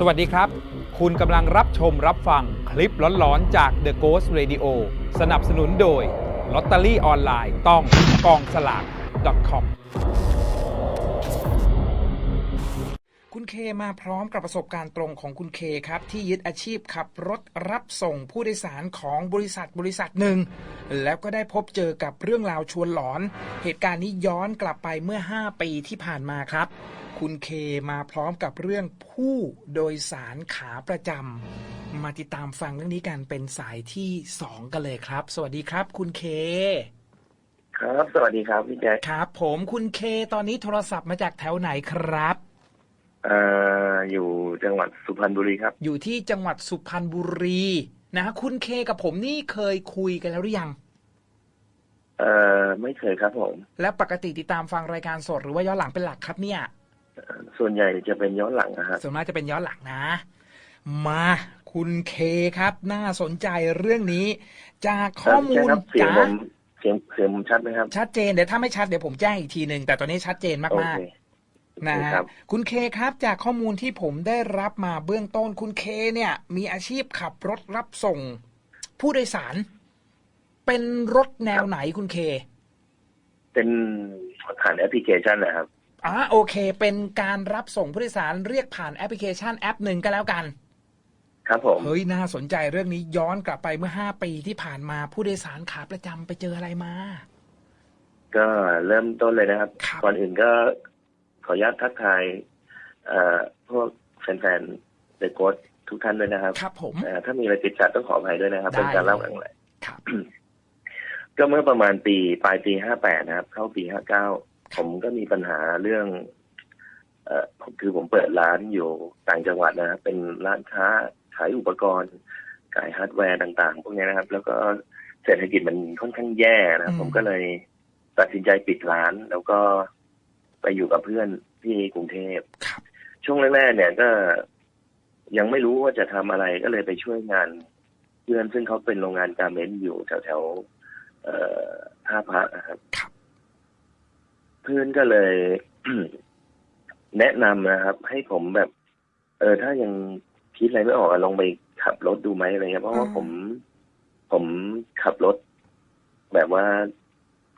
สวัสดีครับ คุณกำลังรับชมรับฟังคลิปหลอนๆ จาก The Ghost Radio สนับสนุนโดยลอตเตอรี่ออนไลน์ต้องกองสลาก .com คุณเคมาพร้อมกับประสบการณ์ตรงของคุณเคครับ ที่ยึดอาชีพขับรถรับส่งผู้โดยสารของบริษัทบริษัทหนึ่ง แล้วก็ได้พบเจอกับเรื่องราวชวนหลอน เหตุการณ์นี้ย้อนกลับไปเมื่อ 5 ปีที่ผ่านมาครับ คุณเคมาพร้อมกับเรื่องผู้โดยสารขาประจำมาติดตามฟังเรื่องนี้กันเป็นสายที่2กันเลยครับ สวัสดีครับ คุณเค ครับ สวัสดีครับพี่แจ๊คครับ ผมคุณเคตอนนี้โทรศัพท์มาจากแถวไหนครับเอ่ออยู่จังหวัดสุพรรณบุรีครับ อยู่ที่จังหวัดสุพรรณบุรีนะฮะคุณเคกับผมนี่เคยคุยกันแล้วหรือยัง เอ่อไม่เคยครับผม และปกติติดตามฟังรายการสดหรือว่าย้อนหลังเป็นหลักครับเนี่ยเอ่อ ส่วนใหญ่จะเป็นย้อนหลังนะฮะส่วนมากจะเป็นย้อนหลังนะ มาคุณเคครับ น่าสนใจเรื่องนี้ จากข้อมูใช่ลครับเสียงจ้าผมเสียงเสียงผมชัดไหมครับ ชัดเจนเดี๋ยวถ้าไม่ชัดเดี๋ยวผมแจ้งอีกทีหนึ่งแต่ตอนนี้ชัดเจนโอมากเคๆนะโอเคฮะครับคุณเคครับจากข้อมูลที่ผมได้รับมาเบื้องต้นคุณเคเนี่ย มีอาชีพขับรถรับส่ง ผู้โดยสาร เป็นรถแนวไหนคุณเค เป็นผ่านแอปพลิเคชันนะครับ อ่าโอเค เป็นการรับส่งผู้โดยสารเรียกผ่านแอปพลิเคชันแอปหนึ่งก็แล้วกัน ครับผมเฮ้ยน่าสนใจเรื่องนี้ย้อนกลับไปเมื่อ5ปีที่ผ่านมาผู้โดยสารขาประจำไปเจออะไรมา ก็เริ่มต้นเลยนะครับ ครับ ก่อนอื่นก็ขออนุญาตทักทายเอ่อพวกแฟนๆเดอะโกดทุกท่านด้วยนะครับครับผม เอ่อถ้ามีอะไรติดขัดต้องขออภัยด้วยนะครับ ได้ เป็นการเล่าครั้งแรกครับ ก็เมื่อประมาณปีปลายปีห้าแปดนะครับ เข้าปีห้าเก้า ผมก็มีปัญหาเรื่อง เอ่อผมคือผมเปิดร้านอยู่ต่างจังหวัดนะครับเป็นร้านค้าขายอุปกรณ์ขายฮาร์ดแวร์ต่าง ๆ พวกนี้นะครับ แล้วก็เศรษฐกิจมันค่อนข้างแย่นะครับอืมผมก็เลยตัดสินใจปิดร้าน แล้วก็ไปอยู่กับเพื่อนที่กรุงเทพครับช่วงแรกๆเนี่ยก็ยังไม่รู้ว่าจะทำอะไรก็เลยไปช่วยงาน เพื่อนซึ่งเขาเป็นโรงงานการเมนต์อยู่แถวๆเอ่อท่าพระนะครับครับ เพื่อนก็เลย แนะนำนะครับ ให้ผมแบบ เออ ถ้ายังคิดอะไรไม่ออกอะลองไปขับรถดูไหมอะไรเงี้ยเพราะว่าอืมผม ผมขับรถ แบบว่า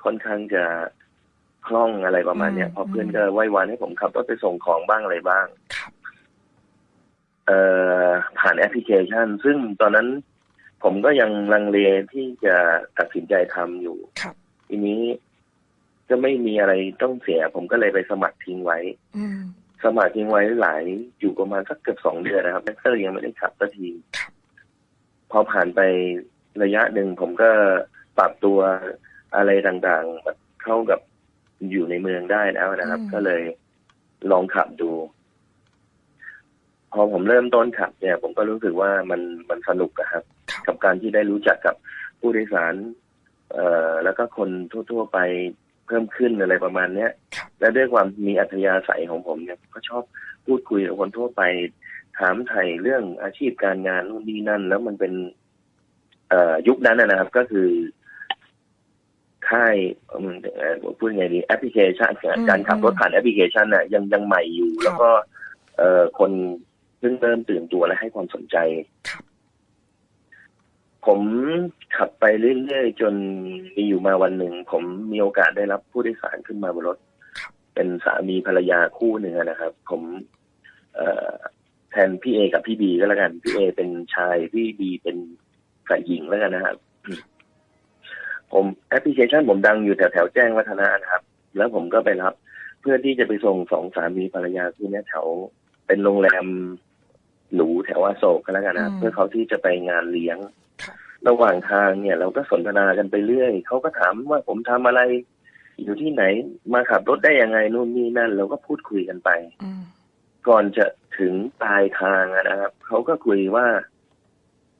ค่อนข้างจะคล่องอะไรประมาณเนี้ยเพราะเพื่อนก็ไหว้วานให้ผมขับรถไปส่งของบ้างอะไรบ้างครับเอ่อผ่านแอปพลิเคชัน ซึ่งตอนนั้นผมก็ยังลังเลที่จะตัดสินใจทำอยู่ครับทีนี้ ก็ไม่มีอะไรต้องเสีย ผมก็เลยไปสมัครทิ้งไว้อืมสมัครทิ้งไว้หลายอยู่ประมาณสักเกือบสองเดือนนะครับก็เลยยังไม่ได้ขับสักทีครับพอผ่านไประยะหนึ่งผมก็ปรับตัวอะไรต่างๆแบบเข้ากับอยู่ในเมืองได้แล้วนะครับอืมก็เลยลองขับดู พอผมเริ่มต้นขับเนี่ย ผมก็รู้สึกว่ามันมันสนุกอะครับครับ กับการที่ได้รู้จักกับผู้โดยสาร เอ่อแล้วก็คนทั่ว ๆ ไป เพิ่มขึ้นอะไรประมาณเนี้ยครับและด้วยความมีอัธยาศัยของผมเนี่ยก็ชอบพูดคุยกับคนทั่วไป ถามไถ่เรื่องอาชีพการงานนู่นนี่นั่น แล้วมันเป็น เอ่อยุคนั้นนะนะครับ ก็คือค่ายอืมเอ่อพูดไงดีแอปพลิเคชันอืมการขับรถผ่านแอปพลิเคชันน่ะยังยังใหม่อยู่ครับแล้วก็ เอ่อคนเพิ่งเริ่มตื่นตัวและให้ความสนใจครับ ผมขับไปเรื่อยๆ จนมีอยู่มาวันหนึ่ง ผมมีโอกาสได้รับผู้โดยสารขึ้นมาบนรถครับเป็นสามีภรรยาคู่หนึ่งอะนะครับ ผมเอ่อแทนพี่เอกับพี่บีก็แล้วกัน พี่เอเป็นชายพี่บีเป็นฝ่ายหญิงแล้วกันนะครับ ผมแอปพลิเคชันผมดังอยู่แถวแถวๆแจ้งวัฒนะนะครับ แล้วผมก็ไปรับ เพื่อที่จะไปส่งสองสามีภรรยาคู่เนี้ยแถวเป็นโรงแรมหรูแถวอโศกก็แล้วกันนะครับอืมเพื่อเขาที่จะไปงานเลี้ยงค รับระหว่างทางเนี่ย เราก็สนทนากันไปเรื่อยเขาก็ถามว่าผมทำอะไร อยู่ที่ไหน มาขับรถได้ยังไงนู่นนี่นั่น เราก็พูดคุยกันไปอืมก่อนจะถึงปลายทางอะนะครับเขาก็คุยว่า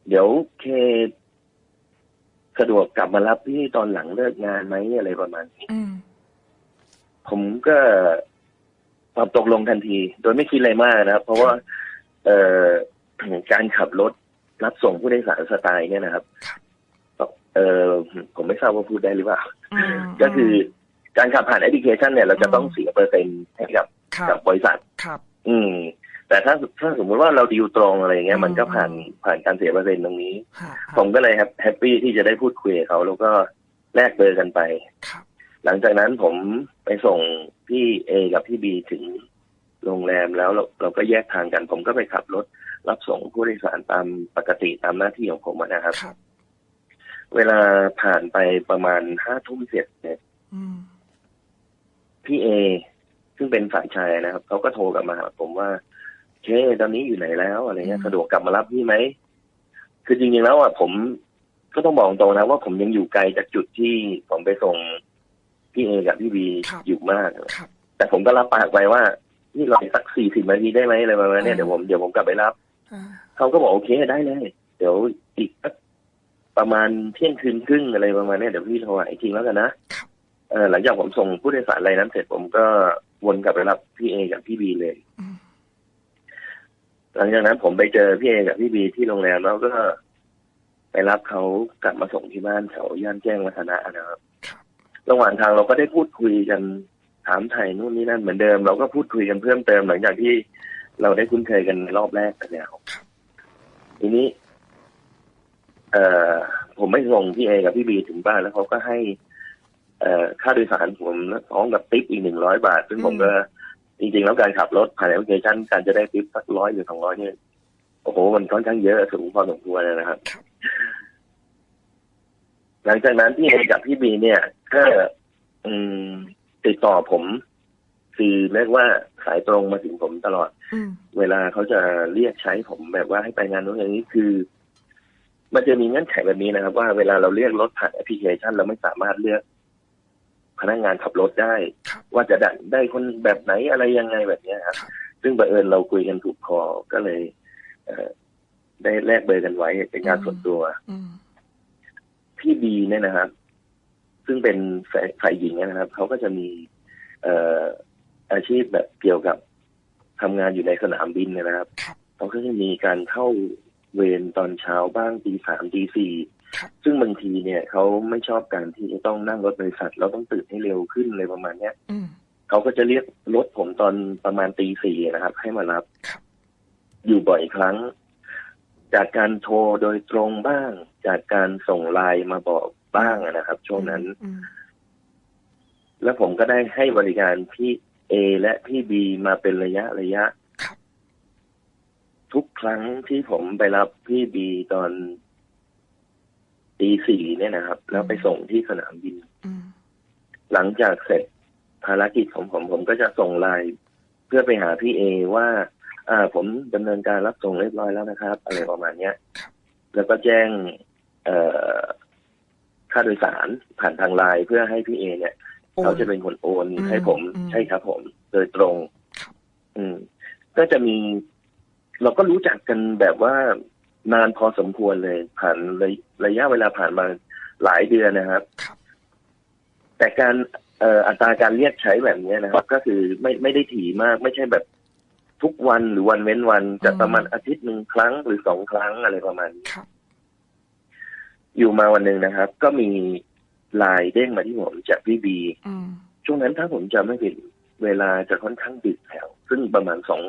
เดี๋ยวเคสะดวกกลับมารับพี่ตอนหลังเลิกงานไหมอะไรประมาณนี้อืมผมก็ตอบตกลงทันที โดยไม่คิดอะไรมากนะครับ เพราะว่า เอ่อการขับรถ รับส่งผู้โดยสารสไตล์เนี่ยนะครับเออผมไม่ทราบว่าพูดได้หรือเปล่าอืมก็คือการขับผ่านแอปพลิเคชันเนี่ยเราจะต้องเสียเปอร์เซ็นต์ให้กับครักับบบริษัทครับ อืม แต่ถ้าถ้าสมมติว่าเราดีลตรงอะไรอย่างเงี้ยอืมมันก็ผ่านผ่านการเสียเปอร์เซ็นต์ตรงนี้ฮะผมก็เลยแฮปปี้ที่จะได้พูดคุยกับเขา แล้วก็แลกเบอร์กันไปครับหลังจากนั้นผมไปส่งพี่เอกับพี่บีถึงโรงแรมแล้วเราเราก็แยกทางกัน ผมก็ไปขับรถ รับส่งผู้โดยสารตามปกติตามหน้าที่ของผมอะนะครับ ครับ เวลาผ่านไปประมาณห้าทุ่มเสร็จเนี่ยอืมพี่เอ ซึ่งเป็นฝ่ายชายนะครับเขาก็โทรกลับมาหาผมว่าเคตอนนี้อยู่ไหนแล้วอะไรเงี้ยสะดวกกลับมารับพี่ไหม คือจริงๆแล้วอะผมก็ต้องบอกตรงนะว่าผมยังอยู่ไกลจากจุดที่ผมไปส่งพี่เอกับพี่บีอยู่มาก ครับ แต่ผมก็รับปากไปว่า นี่รออีกสักสี่สิบนาทีได้ไหมอะไรประมาณเนี้ยอืมเดี๋ยวผมเดี๋ยวผมกลับไปรับอ่า เขาก็บอกโอเคได้เลยเดี๋ยวอีกสักประมาณเที่ยงคืนครึ่งอะไรประมาณเนี้ยเดี๋ยวพี่โทรหาอีกทีแล้วกันนะครับเออหลังจากผมส่งผู้โดยสารอะไรนั้นเสร็จผมก็วนกลับไปรับพี่เอกับพี่บีเลยอืมหลังจากนั้นผมไปเจอพี่เอกับพี่บีที่โรงแรมแล้วก็ไปรับเขากลับมาส่งที่บ้านแถวย่านแจ้งวัฒนะนะครับครับระหว่างทางเราก็ได้พูดคุยกันถามไทยนู่นนี่นั่นเหมือนเดิม เราก็พูดคุยกันเพิ่มเติมหลังจากที่ เราได้คุ้นเคยกันในรอบแรกไปแล้วทีนี้ เอ่อ ผมไม่ส่งพี่เอกับพี่บีถึงบ้านแล้วเขาก็ให้ เอ่อค่าโดยสารผมพร้อมกับติ๊ปอีกหนึ่งร้อยบาท ซึ่งผมก็จริงๆแล้วการขับรถผ่านแอปพลิเคชันการจะได้ติ๊ปสักร้อยหรือสองร้อยเนี่ยโอ้โห มันค่อนข้างเยอะสูงพอสมควรเลยนะครับครับหลังจากนั้นพี่เอกับพี่บีเนี่ยก็อืมติดต่อผม คือเรียกว่าสายตรงมาถึงผมตลอดอืมเวลาเขาจะเรียกใช้ผมแบบว่าให้ไปงานนู้นอย่างนี้คือ มันจะมีเงื่อนไขแบบนี้นะครับ ว่าเวลาเราเรียกรถผ่านแอปพลิเคชัน เราไม่สามารถเลือก พนักงานขับรถได้ครับว่าจะได้ได้คนแบบไหนอะไรยังไงแบบเนี้ยครับครับ ซึ่งบังเอิญเราคุยกันถูกคอก็เลยเอ่อได้แลกเบอร์กันไว้เป็นการส่วนตัวอืมพี่บีเนี่ยนะครับ ซึ่งเป็นฝ่ายฝ่ายหญิงนะครับเขาก็จะมี เอ่ ออาชีพแบบเกี่ยวกับทำงานอยู่ในสนามบินเนยนะครับครับเขาก็จะมีการเข้าเวรตอนเช้าบ้างตีสามตีสี่ครับซึ่งบางทีเนี่ยเขาไม่ชอบการที่จะต้องนั่งรถบริษัทแล้วต้องตื่นให้เร็วขึ้นอะไรประมาณเนี้ยอืมเขาก็จะเรียกรถผมตอนประมาณตีสี่นะครับ ให้มารับครับ อยู่บ่อยครั้ง จากการโทรโดยตรงบ้าง จากการส่งไลน์มาบอกบ้างนะครับ ช่วงนั้นอืมแล้วผมก็ได้ให้บริการพี่ เอและพี่บีมาเป็นระยะระยะครับทุกครั้งที่ผมไปรับพี่บีตอนตีสี่เนี่ยนะครับ แล้วไปส่งที่สนามบินอืมหลังจากเสร็จภารกิจของผมผมก็จะส่งไลน์เพื่อไปหาพี่เอว่า อ่า ผมดำเนินการรับส่งเรียบร้อยแล้วนะครับ อะไรประมาณเนี้ยครับแล้วก็แจ้ง เอ่อค่าโดยสารผ่านทางไลน์เพื่อให้พี่เอเนี่ยโอน เขาจะเป็นคนโอนอืมให้ผมอืมใช่ครับ ผม โดยตรงครับอืม ก็จะมี เราก็รู้จักกันแบบว่านานพอสมควรเลย ผ่านระระยะเวลาผ่านมาหลายเดือนนะครับครับแต่การเอ่ออัตราการเรียกใช้แบบนี้นะครับ ก็คือไม่ไม่ได้ถี่มาก ไม่ใช่แบบทุกวันหรือวันเว้นวันจะประมาณอาทิตย์หนึ่งครั้งหรือสองครั้งอะไรประมาณนี้ครับอยู่มาวันหนึ่งนะครับ ก็มี ไลน์เด้งมาที่ผมจากพี่บีอืมช่วงนั้นถ้าผมจำไม่ผิดเวลาจะค่อนข้างดึกแล้ว ซึ่งประมาณสอง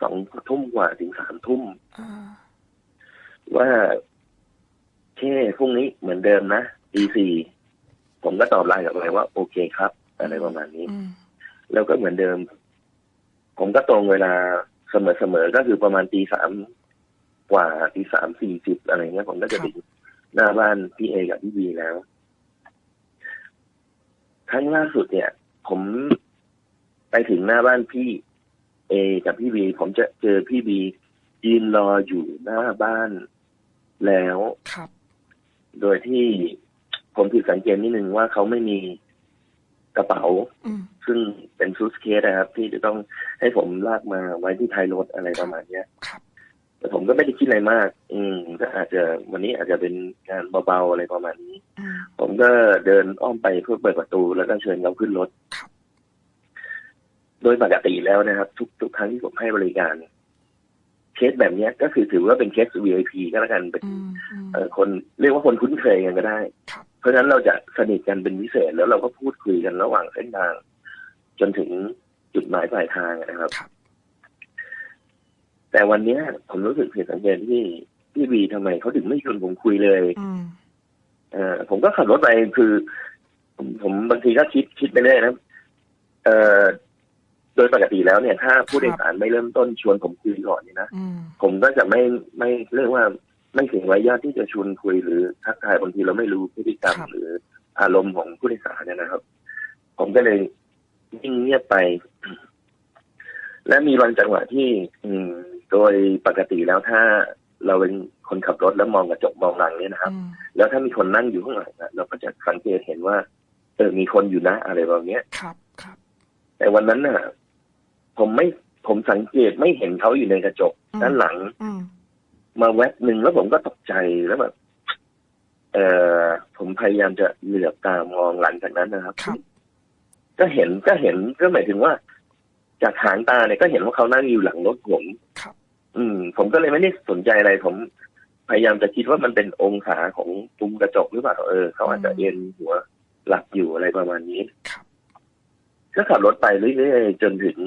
สองทุ่มกว่าถึงสามทุ่มอ่าว่าเคพรุ่งนี้เหมือนเดิมนะตีสี่ผมก็ตอบไลน์กลับไปว่า โอเคครับ อะไรประมาณนี้อืมแล้วก็เหมือนเดิม ผมก็ตรงเวลาเสมอๆก็คือประมาณตีสามกว่าตีสามสี่สิบอะไรเงี้ยผมก็จะถึงหน้าบ้านพี่เอกับพี่บีแล้วค รั้งล่าสุดเนี่ย ผมไปถึงหน้าบ้านพี่เอกับพี่บีผมจะเจอพี่บียืนรออยู่หน้าบ้านแล้วครับ โดยที่ผมผิดสังเกตนิดนึงว่าเขาไม่มีกระเป๋าอืมซึ่งเป็นซูสเคสนะครับ ที่จะต้องให้ผมลากมาไว้ที่ท้ายรถอะไรประมาณเนี้ยครับแต่ผมก็ไม่ได้คิดอะไรมาก อืมก็อาจจะวันนี้อาจจะเป็นงานเบาๆอะไรประมาณนี้อืม ผมก็เดินอ้อมไปเพื่อเปิดประตูแล้วก็เชิญเขาขึ้นรถครับโดยปกติแล้วนะครับ ทุกทุกครั้งที่ผมให้บริการเคสแบบเนี้ยก็คือถือว่าเป็นเคส VIP ก็แล้วกันเป็นอืมอืมเอ่อคนเรียกว่าคนคุ้นเคยกันก็ได้ครับเพราะฉะนั้นเราจะสนิทกันเป็นพิเศษแล้วเราก็พูดคุยกันระหว่างเส้นทาง จนถึงจุดหมายปลายทางนะครับครับแต่วันเนี้ยผมรู้สึกผิดสังเกตที่พี่บีทำไมเขาถึงไม่ชวนผมคุยเลยอืม เออผมก็ขับรถไปคือ ผมผมบางทีก็คิดคิดไปเรื่อยนะเอ่อโดยปกติแล้วเนี่ย ถ้าผู้โดยสารไม่เริ่มต้นชวนผมคุยก่อนเนี่ยนะอืมผมก็จะไม่ไม่เรียกว่าไม่เสียมารยาทที่จะชวนคุยหรือทักทายบางทีเราไม่รู้พฤติกรรมครับหรืออารมณ์ของผู้โดยสารเนี่ยนะครับ ผมก็เลยนิ่งเงียบไป และมีบางจังหวะที่ อืม โดยปกติแล้วถ้าเราเป็น คนขับรถแล้วมองกระจกมองหลังเนี่ยนะครับอืมแล้วถ้ามีคนนั่งอยู่ข้างหลังอะเราก็จะสังเกตเห็นว่า เออมีคนอยู่นะ อะไรแบบเนี้ยครับครับแต่วันนั้นน่ะ ผมไม่ผมสังเกตไม่เห็นเขาอยู่ในกระจก ด้านหลังอืมมาแวบหนึ่งแล้วผมก็ตกใจแล้วแบบเออผมพยายามจะเหลือบตามองหลังจากนั้นนะครับครับก็เห็นก็เห็นก็หมายถึงว่า จากหางตาเนี่ยก็เห็นว่าเขานั่งอยู่หลังรถผมครับอืม ผมก็เลยไม่ได้สนใจอะไรผม พยายามจะคิดว่ามันเป็นองศาของซุ้มกระจกหรือเปล่าเออเขาอาจจะเอ็นหัวหลับอยู่อะไรประมาณนี้ครับก็ขับรถไปเรื่อยๆจนถึง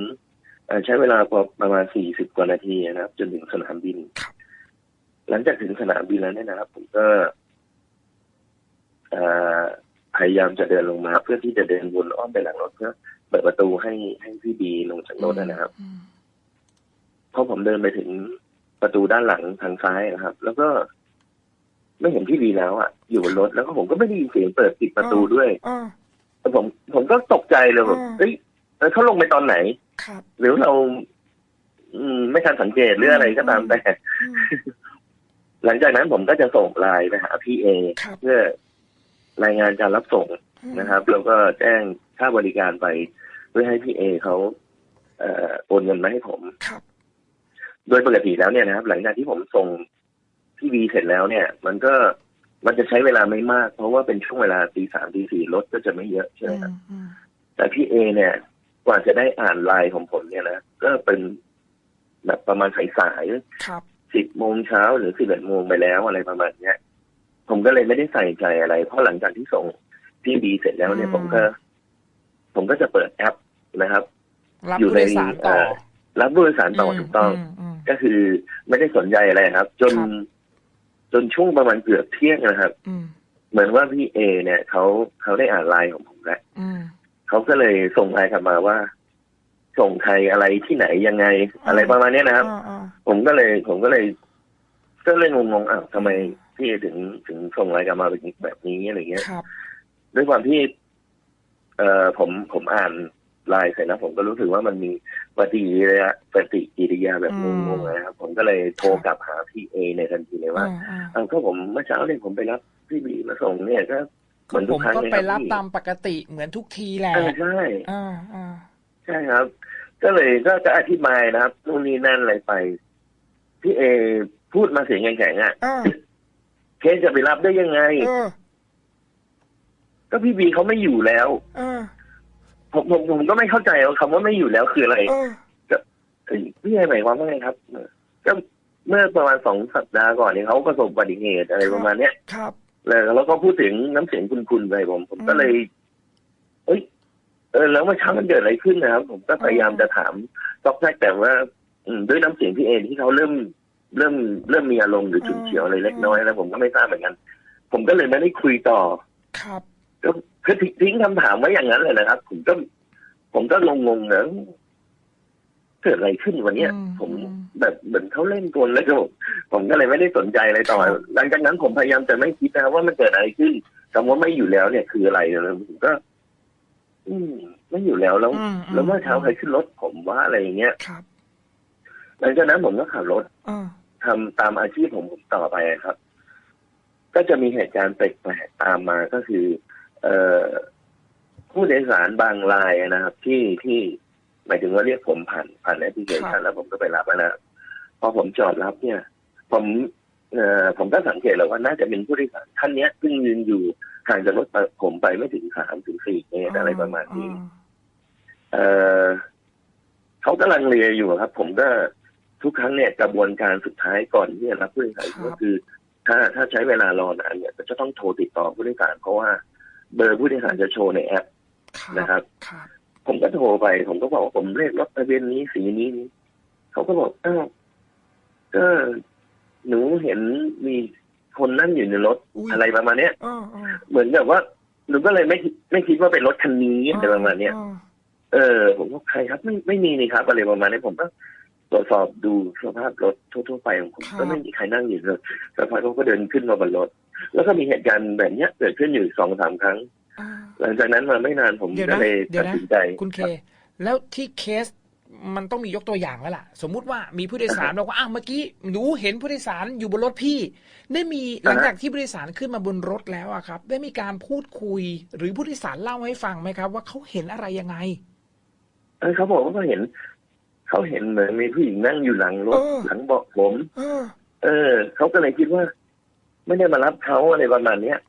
เอ่อใช้เวลาประมาณสี่สิบกว่านาทีนะครับ จนถึงสนามบินครับหลังจากถึงสนามบินแล้วเนี่ยนะครับ ผมก็เอ่อพยายามจะเดินลงมา เพื่อที่จะเดินวนอ้อมไปหลังรถเพื่อเปิดประตูให้ให้พี่บีลงจากรถนะครับอืมพอผมเดินไปถึง ประตูด้านหลังทางซ้ายนะครับ แล้วก็ ไม่เห็นพี่บีแล้วอะ อยู่บนรถแล้วก็ผมก็ไม่ได้ยินเสียงเปิดปิดประตูด้วยอ่าแล้วผมผมก็ตกใจเลยแบบอืมเฮ้ยเออเขาลงไปตอนไหนครับหรือเราอืมไม่ทันสังเกตหรืออะไรก็ตามแต่อืมหลังจากนั้นผมก็จะส่งไลน์ไปหาพี่เอครับเพื่อรายงานการรับส่งอืมนะครับ แล้วก็แจ้งค่าบริการไป เพื่อให้พี่เอเขาเอ่อโอนเงินมาให้ผม ครับโดยปกติแล้วเนี่ยนะครับ หลังจากที่ผมส่งพี่วีเสร็จแล้วเนี่ย มันก็มันจะใช้เวลาไม่มาก เพราะว่าเป็นช่วงเวลาตีสามตีสี่รถก็จะไม่เยอะใช่ไหมครับอืมแต่พี่เอเนี่ยกว่าจะได้อ่านไลน์ของผมเนี่ยนะก็เป็นแบบประมาณสายๆครับสิบโมงเช้าหรือสิบเอ็ดโมงไปแล้วอะไรประมาณเนี้ยผมก็เลยไม่ได้ใส่ใจอะไร เพราะหลังจากที่ส่งพี่บีเสร็จแล้วเนี่ยอืมผมก็ ผมก็จะเปิดแอปนะครับรับอยู่ผู้ในโดยสารต่อเอ่อรับผู้โดยสารต่อถูกต้องมม ก็คือไม่ได้สนใจอะไรครับ จนครับจนช่วงประมาณเกือบเที่ยงนะครับอืมเหมือนว่าพี่เอ เนี่ยเขาเขาได้อ่านไลน์ของผมแล้วอืมเขาก็เลยส่งไลน์กลับมาว่า ส่งใครอะไรที่ไหนยังไง อะไรประมาณเนี้ยนะครับอ่าอ่าผมก็เลย ผมก็เลยก็เลยงงๆอ้าวทำไมพี่ถึงถึงส่งไลน์กลับมาเป็นแบบนี้อะไรเงี้ยครับด้วยความที่ เอ่อผมผมอ่าน ไลน์เสร็จแล้วผมก็รู้สึกว่ามันมีปฏิกิริยาปฏิกิริยาแบบงงๆนะครับผมก็เลยโทรกลับหาพี่เอในทันทีเลยว่าอ่าอ่าเอาก็ผมเมื่อเช้าเนี่ยผมไปรับพี่บีมาส่งเนี่ยก็เหมือนผทุกมครั้งก็เลยไปครัรับบพี่ตามปกติเหมือนทุกทีแหละเออใช่อ่าอ่าใช่ครับ ก็เลยก็จะอธิบายนะครับนู่นนี่นั่นอะไรไป พี่เอพูดมาเสียงแข็งๆอะอ่าเคสจะไปรับได้ยังไงเออก็พี่บีเขาไม่อยู่แล้วเออ ผมผมผมก็ไม่เข้าใจว่าคำว่าไม่อยู่แล้วคืออะไรเออเอ้ยพี่เอหมายความว่าไงครับเออก็เมื่อประมาณสองสัปดาห์ก่อนเนี่ยเขาประสบอุบัติเหตุอะไรประมาณเนี้ยครับแล้วแล้วก็พูดถึงน้ำเสียงคุณๆไปผม ผมก็เลยเอ้ยเออแล้วเมื่อเช้ามันเกิดอะไรขึ้นนะครับ ผมก็พยายามจะถามตอกแทกแต่ว่าอืมด้วยน้ำเสียงพี่เอที่เขาเริ่มเริ่มเริ่มมีอารมณ์หรือฉุนเฉียวอะไรเล็กน้อยแล้วผมก็ไม่ทราบเหมือนกัน ผมก็เลยไม่ได้คุยต่อครับ ก็คือทิ้งคำถามไว้อย่างนั้นเลยนะครับ ผมก็ ผมก็งงๆนะเกิดอะไรขึ้นวันเนี้ยอืมผมอืมแบบเหมือนเขาเล่นกลแล้วก็ผมผมก็เลยไม่ได้สนใจอะไรต่อครับหลังจากนั้นผมพยายามจะไม่คิดนะครับว่ามันเกิดอะไรขึ้นคำว่าไม่อยู่แล้วเนี่ยคืออะไรนะผมก็ อืม ไม่อยู่แล้วแล้วอืมแล้วเมื่อเช้าใครขึ้นรถผมว่าอะไรอย่างเงี้ยครับหลังจากนั้นผมก็ขับรถอ่าทำตามอาชีพผมผมต่อไปครับ ก็จะมีเหตุการณ์แปลกๆตามมาก็คือ เอ่อผู้โดยสารบางรายนะครับ ที่ที่หมายถึงว่าเรียกผมผ่านผ่านแอปพลิเคชันแล้วผมก็ไปรับนะครับพอผมจอดรับเนี่ย ผมเอ่อผมก็สังเกตแล้วว่าน่าจะเป็นผู้โดยสารท่านเนี้ยซึ่งยืนอยู่ห่างจากรถผมไปไม่ถึงสามถึงสี่เมตรอะไรประมาณนี้เอ่อเขากำลังเรียอยู่ครับ ผมก็ทุกครั้งเนี่ยกระบวนการสุดท้ายก่อนที่จะรับผู้โดยสารครับก็คือ ถ้าถ้าใช้เวลารอนานเนี่ยก็จะต้องโทรติดต่อผู้โดยสารเพราะว่า เบอร์ผู้โดยสารจะโชว์ในแอปครับนะครับครับ ผมก็โทรไป ผมก็บอกว่าผมเลขรถทะเบียนนี้สีนี้นี้เขาก็บอกอ้าวก็หนูเห็นมีคนนั่งอยู่ในรถอุ๊ยอะไรประมาณเนี้ยอ๋ออ๋อเหมือนกับว่าหนูก็เลยไม่คิดไม่คิดว่าเป็นรถคันนี้อะไรประมาณเนี้ยอ๋อเออ ผมก็ใครครับไม่ไม่มีนี่ครับอะไรประมาณนี้ผมก็ตรวจสอบดูสภาพรถทั่วๆไปของผมก็ไม่มีใครนั่งอยู่เลยสักพักเขาก็เดินขึ้นมาบนรถ แล้วก็มีเหตุการณ์แบบเนี้ยเกิดขึ้นอยู่สองสามครั้งอ๋อหลังจากนั้นมาไม่นานผมเดี๋ยวก็นะเลยเดี๋ยตัวดนะสินใจคุณเคแล้วที่เคสมันต้องมียกตัวอย่างแล้วล่ะ สมมุติว่ามีผู้โดยสารบอกว่าอ้าวเมื่อกี้หนูเห็นผู้โดยสารอยู่บนรถพี่ ได้มีหลังจากที่ผู้โดยสารขึ้นมาบนรถแล้วอะครับ ได้มีการพูดคุย หรือผู้โดยสารเล่าให้ฟังไหมครับ ว่าเขาเห็นอะไรยังไงเออเขาบอกว่าเขาเห็นเขาเห็นเหมือนมีผู้หญิงนั่งอยู่หลังรถเออหลังเบาะผมเออเออเขาก็เลยคิดว่า ไม่ได้มารับเขาอะไรประมาณเนี้ย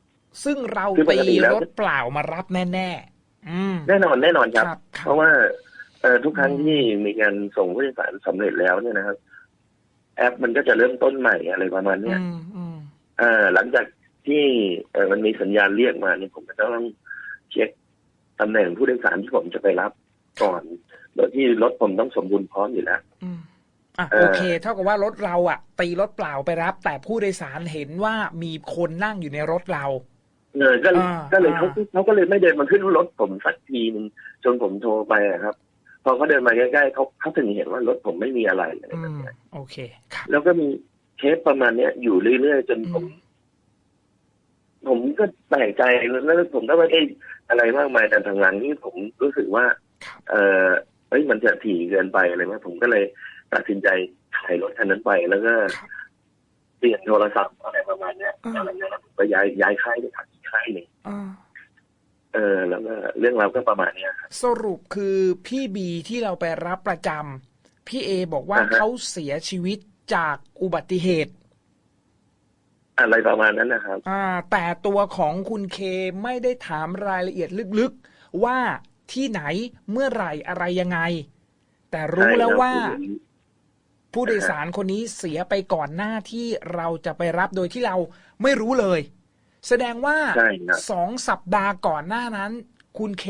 ซึ่งเราคือปตีกติแล้วรถเปล่ามารับแน่ๆอืมแน่นอนแน่นอนครับครับคเพรับราะว่าเอ่อทุกครั้งอืมที่มีการส่งผู้โดยสารสำเร็จแล้วเนี่ยนะครับ แอปมันก็จะเริ่มต้นใหม่อะไรประมาณเนี้ยอืมอืมอ่าหลังจากที่เอ่อมันมีสัญญาณเรียกมาเนี่ยผมก็ต้องเช็คตำแหน่งผู้โดยสารที่ผมจะไปรับก่อน โดยที่รถผมต้องสมบูรณ์พร้อมอยู่แล้ว อืมอะเออโอเค เท่ากับว่ารถเราอะ ตีรถเปล่าไปรับ แต่ผู้โดยสารเห็นว่ามีคนนั่งอยู่ในรถเราเออก็อ่าก็เลยอ่าเขาเขาก็เลยไม่เดินมาขึ้นรถผมสักทีนึงจนผมโทรไปอะครับ พอเขาเดินมาใกล้ๆเขาเขาถึงเห็นว่ารถผมไม่มีอะไรอะไรอืแบบมเนี้ยโอเคครับแล้วก็มีเคสประมาณเนี้ยอยู่เรื่อยๆจนอืผมมผมก็แปลกใจแล้วผมก็ไม่ได้อะไรมากมายแต่ทางหลังนี่ผมรู้สึกว่าครับเออเอ้ยมันจะถี่เกินไปอะไรไหมผมก็เลย ตัดสินใจขายรถคันนั้นไป แล้วก็ครับเปลี่ยนโทรศัพท์อะไรประมาณเนี้ยอ่าอะไรเงี้ยแล้วผมก็ย้ายย้ายค่ายไปทำอีกค่ายหนึ่งอ่าเออ แล้วก็เรื่องราวก็ประมาณเนี้ยครับสรุปคือพี่บีที่เราไปรับประจำพี่เอบอกว่าอ่าฮะเขาเสียชีวิตจากอุบัติเหตุ อะไรประมาณนั้นนะครับ อ่า แต่ตัวของคุณเคไม่ได้ถามรายละเอียดลึกๆ ว่าที่ไหนเมื่อไหร่อะไรยังไง แต่รู้แล้วว่า ผู้โดยสารคนนี้เสียไปก่อนหน้าที่เราจะไปรับโดยที่เราไม่รู้เลย แสดงว่าใช่ครับสองสัปดาห์ก่อนหน้านั้น คุณเค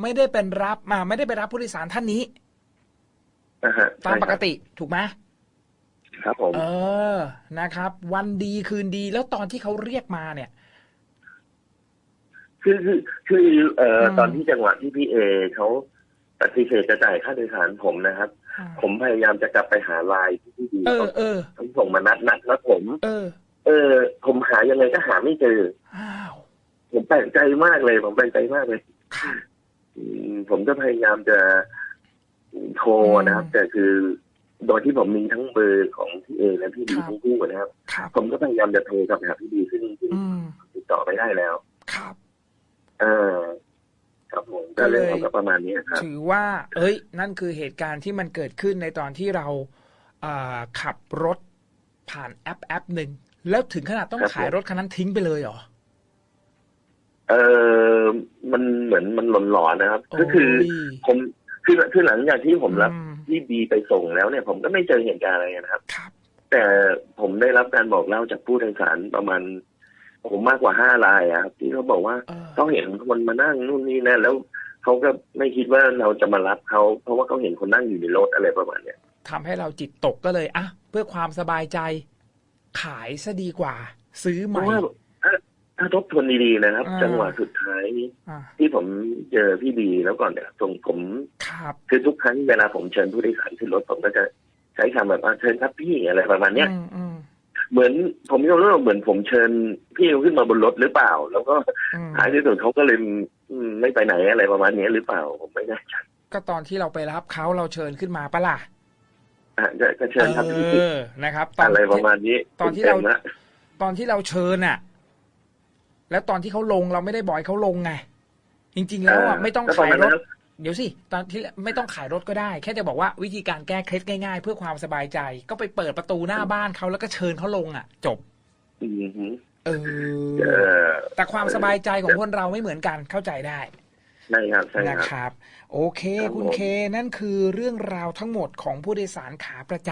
ไม่ได้เป็นรับมาไม่ได้ไปรับผู้โดยสารท่านนี้นะฮะตามปกใช่ครับติถูกไหมครับผมเออนะครับ วันดีคืนดีแล้วตอนที่เขาเรียกมาเนี่ยคือคือคือเอ่ออมตอนที่จังหวะที่พี่เอเขาปฏิเสธจะจ่ายค่าโดยสารผมนะครับ ผมพยายามจะกลับไปหาไลน์ที่พี่ดีเออเขาเออเขาส่งมานัดนัดแล้วผม เออ เออ ผมหายังไงก็หาไม่เจออ้าวผมแปลกใจมากเลย ผมแปลกใจมากเลยอืมผมก็พยายามจะโทรนะครับ แต่คือโดยที่ผมมีทั้งเบอร์ของพี่เอและพี่ดีทั้งคู่นะครับครับผมก็พยายามจะโทรกลับไปหาพี่ดีซึ่งซึ่งอืมติดต่อไม่ได้แล้ว ครับ เออ ครับผมก็เรื่องของก็ประมาณนี้ครับถือว่า เอ้ย นั่นคือเหตุการณ์ที่มันเกิดขึ้นในตอนที่เราอ่าขับรถผ่านแอปแอปหนึ่งแล้วถึงขนาดต้องครับขายรถคันนั้นทิ้งไปเลยเหรอเออมันเหมือนมันหลอนๆนะครับ ก็คือโยผมคือคือหลังจากที่ผมรับอืมพี่บีไปส่งแล้วเนี่ย ผมก็ไม่เจอเหตุการณ์อะไรนะครับครับแต่ผมได้รับการบอกเล่าจากผู้โดยสารประมาณ ผมมากกว่าห้ารายอะครับที่เขาบอกว่าเออ เขาเห็นคนมานั่งนู่นนี่นั่นแล้วเขาก็ไม่คิดว่าเราจะมารับเขาเพราะว่าเขาเห็นคนนั่งอยู่ในรถอะไรประมาณเนี้ยทำให้เราจิตตกก็เลยอะเพื่อความสบายใจ ขายซะดีกว่า ซื้อเพใหม่ ราะว่าถ้าถ้าทบทวนดีๆนะครับ อ่า จังหวะสุดท้ายอ่าที่ผมเจอพี่บีแล้วก่อนเนี่ยส่งผม ครับ คือทุกครั้งเวลาผมเชิญผู้โดยสารขึ้นรถผมก็จะใช้คำแบบว่าเชิญครับพี่อะไรประมาณเนี้ย อืมอืม เหมือนผมก็รู้ว่าเหมือนผมเชิญพี่เขาขึ้นมาบนรถหรือเปล่า แล้วก็อืมท้ายที่สุดเขาก็เลยอืมไม่ไปไหนอะไรประมาณนี้หรือเปล่าผมไม่แน่ใจก็ตอนที่เราไปรับเขาเราเชิญขึ้นมาปะล่ะอะก็ก็เชิญครับพี่เออนะครับตอนอะไรประมาณนี้ ตอนที่ต็เรามๆละตอนที่เราเชิญอะ แล้วตอนที่เขาลงเราไม่ได้บอกให้เขาลงไงจริง ๆ แล้วอะไม่ต้องแล้วปขายระมณรนั้นถ เดี๋ยวสิตอนที่ไม่ต้องขายรถก็ได้ แค่จะบอกว่าวิธีการแก้เคล็ดง่ายๆ เพื่อความสบายใจ ก็ไปเปิดประตูหน้าบ้านเขาแล้วก็เชิญเขาลงอะ จบอืมฮึเอเอออแต่ความสบายใจของคนเราไม่เหมือนกันเข้าใจได้ใช่ครับใช่นะครับครับ โอเคครับคุณผมเคนั่นคือเรื่องราวทั้งหมดของผู้โดยสารขาประจ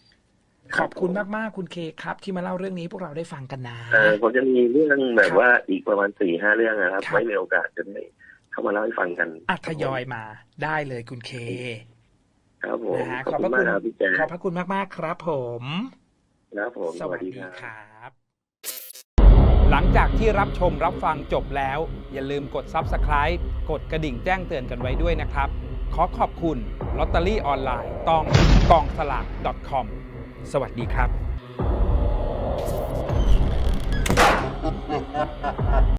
ำคขรับอบคุณผมมากๆคุณเคครับ ที่มาเล่าเรื่องนี้พวกเราได้ฟังกันนะเออผมจะมีเรื่องแบครับบว่าอีกประมาณสี่ห้าเรื่องนะครับครับไว้มีโอกาสจะได้ เข้ามาเล่าให้ฟังกันอัทยอยมาได้เลยคุณเค ครับผมนะฮะขอบคุณมากครับพี่แจ๊ขอบพระคุณมากๆครับ ผมครับผม สวัสดีครับครับ หลังจากที่รับชมรับฟังจบแล้ว อย่าลืมกด Subscribe กดกระดิ่งแจ้งเตือนกันไว้ด้วยนะครับ ขอขอบคุณลอตเตอรี่ออนไลน์ตองกองสลาก .com สวัสดีครับ